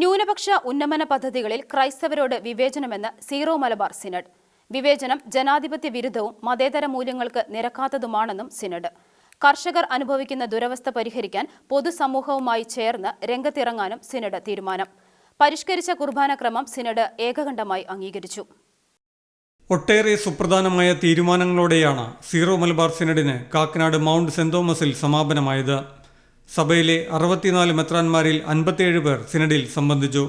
ന്യൂനപക്ഷ ഉന്നമന പദ്ധതികളിൽ ക്രൈസ്തവരോട് വിവേചനമെന്ന് സീറോ മലബാർ സിനഡ്. വിവേചനം ജനാധിപത്യ വിരുദ്ധവും മതേതര മൂല്യങ്ങൾക്ക് നിരക്കാത്തതുമാണെന്നും സിനഡ്. കർഷകർ അനുഭവിക്കുന്ന ദുരവസ്ഥ പരിഹരിക്കാൻ പൊതുസമൂഹവുമായി ചേർന്ന് രംഗത്തിറങ്ങാനും സിനഡ് തീരുമാനം. പരിഷ്കരിച്ച കുർബാന ക്രമം സിനഡ് ഏകകണ്ഠമായി അംഗീകരിച്ചു. ഒട്ടേറെ സുപ്രധാനമായ തീരുമാനങ്ങളോടെയാണ് സീറോ മലബാർ സിനഡിന് കാക്കനാട് മൗണ്ട് സെന്റ് തോമസിൽ സമാപനമായത്. സഭയിലെ അറുപത്തിനാല് മെത്രാന്മാരിൽ അൻപത്തിയേഴ് പേർ സിനഡിൽ സംബന്ധിച്ചു.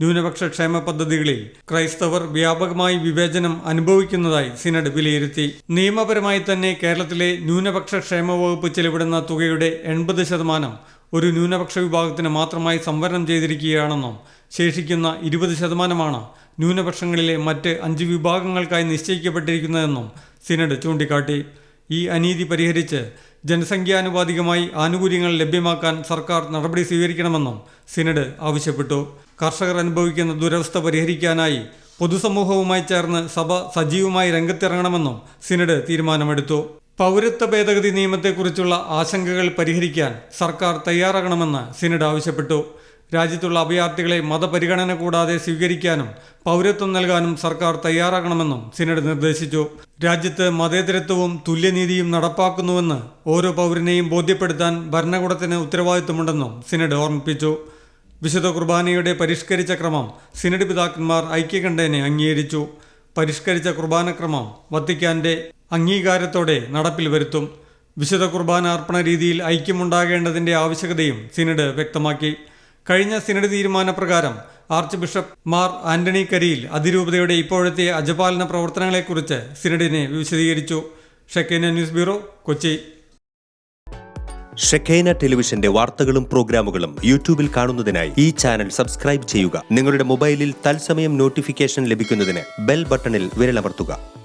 ന്യൂനപക്ഷ ക്ഷേമ പദ്ധതികളിൽ ക്രൈസ്തവർ വ്യാപകമായി വിവേചനം അനുഭവിക്കുന്നതായി സിനഡ് വിലയിരുത്തി. നിയമപരമായി തന്നെ കേരളത്തിലെ ന്യൂനപക്ഷ ക്ഷേമ വകുപ്പ് ചെലവിടുന്ന തുകയുടെ എൺപത് ശതമാനം ഒരു ന്യൂനപക്ഷ വിഭാഗത്തിന് മാത്രമായി സംവരണം ചെയ്തിരിക്കുകയാണെന്നും ശേഷിക്കുന്ന ഇരുപത് ശതമാനമാണ് ന്യൂനപക്ഷങ്ങളിലെ മറ്റ് അഞ്ച് വിഭാഗങ്ങൾക്കായി നിശ്ചയിക്കപ്പെട്ടിരിക്കുന്നതെന്നും സിനഡ് ചൂണ്ടിക്കാട്ടി. ഈ അനീതി പരിഹരിച്ച് ജനസംഖ്യാനുപാതികമായി ആനുകൂല്യങ്ങൾ ലഭ്യമാക്കാൻ സർക്കാർ നടപടി സ്വീകരിക്കണമെന്നും സിനഡ് ആവശ്യപ്പെട്ടു. കർഷകർ അനുഭവിക്കുന്ന ദുരവസ്ഥ പരിഹരിക്കാനായി പൊതുസമൂഹവുമായി ചേർന്ന് സഭ സജീവമായി രംഗത്തിറങ്ങണമെന്നും സിനഡ് തീരുമാനമെടുത്തു. പൗരത്വ ഭേദഗതി നിയമത്തെക്കുറിച്ചുള്ള ആശങ്കകൾ പരിഹരിക്കാൻ സർക്കാർ തയ്യാറാകണമെന്ന് സിനഡ് ആവശ്യപ്പെട്ടു. രാജ്യത്തുള്ള അഭയാർത്ഥികളെ മതപരിഗണന കൂടാതെ സ്വീകരിക്കാനും പൗരത്വം നൽകാനും സർക്കാർ തയ്യാറാകണമെന്നും സിനഡ് നിർദ്ദേശിച്ചു. രാജ്യത്ത് മതേതരത്വവും തുല്യനീതിയും നടപ്പാക്കുന്നുവെന്ന് ഓരോ പൗരനെയും ബോധ്യപ്പെടുത്താൻ ഭരണകൂടത്തിന് ഉത്തരവാദിത്തമുണ്ടെന്നും സിനഡ് ഓർമ്മിപ്പിച്ചു. വിശുദ്ധ കുർബാനയുടെ പരിഷ്കരിച്ച ക്രമം സിനഡ് പിതാക്കന്മാർ ഐക്യകണ്ഠേനെ അംഗീകരിച്ചു. പരിഷ്കരിച്ച കുർബാനക്രമം വത്തിക്കാന്റെ അംഗീകാരത്തോടെ നടപ്പിൽ വരുത്തും. വിശുദ്ധ കുർബാന അർപ്പണ രീതിയിൽ ഐക്യമുണ്ടാകേണ്ടതിന്റെ ആവശ്യകതയും സിനഡ് വ്യക്തമാക്കി. കഴിഞ്ഞ സിനഡ് തീരുമാനപ്രകാരം ആർച്ച് ബിഷപ്പ് മാർ ആന്റണി കരിയിൽ അതിരൂപതയുടെ ഇപ്പോഴത്തെ അജപാലന പ്രവർത്തനങ്ങളെക്കുറിച്ച് സിനഡിനെ വിശദീകരിച്ചു. Shekinah news bureau Kochi. Shekinah ടെലിവിഷന്റെ വാർത്തകളും പ്രോഗ്രാമുകളും യൂട്യൂബിൽ കാണുന്നതിനായി ഈ ചാനൽ സബ്സ്ക്രൈബ് ചെയ്യുക. നിങ്ങളുടെ മൊബൈലിൽ തത്സമയം നോട്ടിഫിക്കേഷൻ ലഭിക്കുന്നതിന് ബെൽ ബട്ടണിൽ വിരലമർത്തുക.